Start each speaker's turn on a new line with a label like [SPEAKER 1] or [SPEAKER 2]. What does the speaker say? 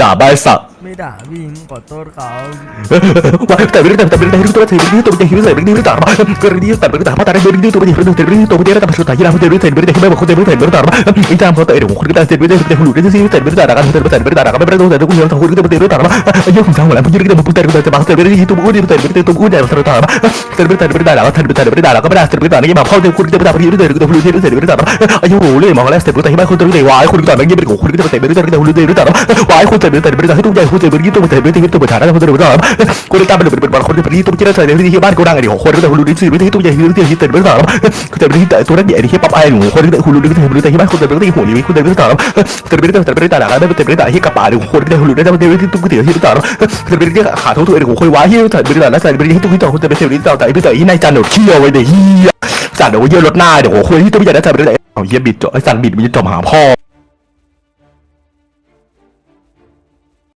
[SPEAKER 1] ด่าบ้าไอ้สัตว์
[SPEAKER 2] ไม่ด่าพี่ยิงขอโทษเขา
[SPEAKER 1] ว่าแต่ไม่ได้แต่ไม่ได้รู้ตัวเธอไม่ได้ตัวไม่ได้รู้ใส่ไม่ได้รู้ต่างมาเรื่องนี้แต่ไม่ได้แต่มาแต่ไม่ได้ตัวไม่ได้รู้ตัวไม่ได้รู้ตัวไม่ได้แต่มาสุดท้ายที่เราไม่ได้รู้แต่ไม่ได้ไม่ได้คนไม่ได้ไม่ได้ต่างมาอีตามเขาแต่เดี๋ยวคนก็ได้ไม่ได้ไม่ได้รู้ได้สิแต่ไม่ได้ต่างกันแต่ไม่ได้ไม่ได้ต่างกันไม่ได้รู้แต่ทุกคนทั้งคนก็ไม่ได้รู้ต่างมาอายุคุณทั้งหมดแล้วคุณยืนกันมาพูดแต่ไม่ได้แต่บางแต่ไม่ได้ตัวกูแต่ไม่ได้ตัวกูแต่แต่ต่างมาแต่ไม่ได้ไม่ได้แล้วแต่ไม่ได้ไม่ได้แล้วก็ไม่ได้แต่ไม่ได้นี่มาเข้าเดี๋ยวคุณก็ไม่ได้ไม่ได้รู้แต่รู้แต่รู้แต่ไม่ได้ต่างมาอายุเลยมองแล้วแต่ไม่ได้ที่บ้านคุณต้องได้วายคุณแต่ไม่ได้เป็นของคุณก็แต่ไม่ได้แต่รู้แต่รู้แต่วายคุณแต่ไม่ได้ไม่ได้ให้ทุกอย่างคุณแต่ไม่ได้ตัวแต่ไม่ได้ตัวฐานะคุณแต่ไม่ได้กูได้ตามเป็นเป็นบอลคนที่ตุ้มเจ้าใส่ในที่บ้านกูดังไอ้เดี๋ยวคนที่รู้ดิสิไม่ได้ตุ้มใหญ่ที่ที่แต่ไม่ได้ต่างแต่ไม่ได้ตัวนั้นใหญ่ที่ปั๊บไอ้หนูคนที่คุณรู้ดิสิรู้แต่ที่บ้านคุณแต่ไม่ได้หัวนี้คุณแต่ไม่ได้ต่างแต่ไม่ได้แต่ไม่ได้ต่างกันไม่แต่ไม่ได้ที่กระป๋าหรือคนที่คุณรู้ได้แต่ไม่ได้ที่ตุ้มเตี๋ยที่ต่างแต่ไม่ได้ขาทั้งตัวเองคนว้าที่แต่ไม่ได้แล้วแต่ไม่ได้ที่ตุ้มที่ต่างคุณแต่ไม่ได้ที่ต่างแต่ไม่ได้ที่นายจันหนวดเขี้ยวไว้เดี๋ยวจันเดี๋ยวเยอะรถหน้าเดี๋ยวคนที่ตุ้มใหญ่แล้แต่ไม่ได้เอาเยี่ยบิดจ่อไอ้จันบิดมันจะจมหาพ่อ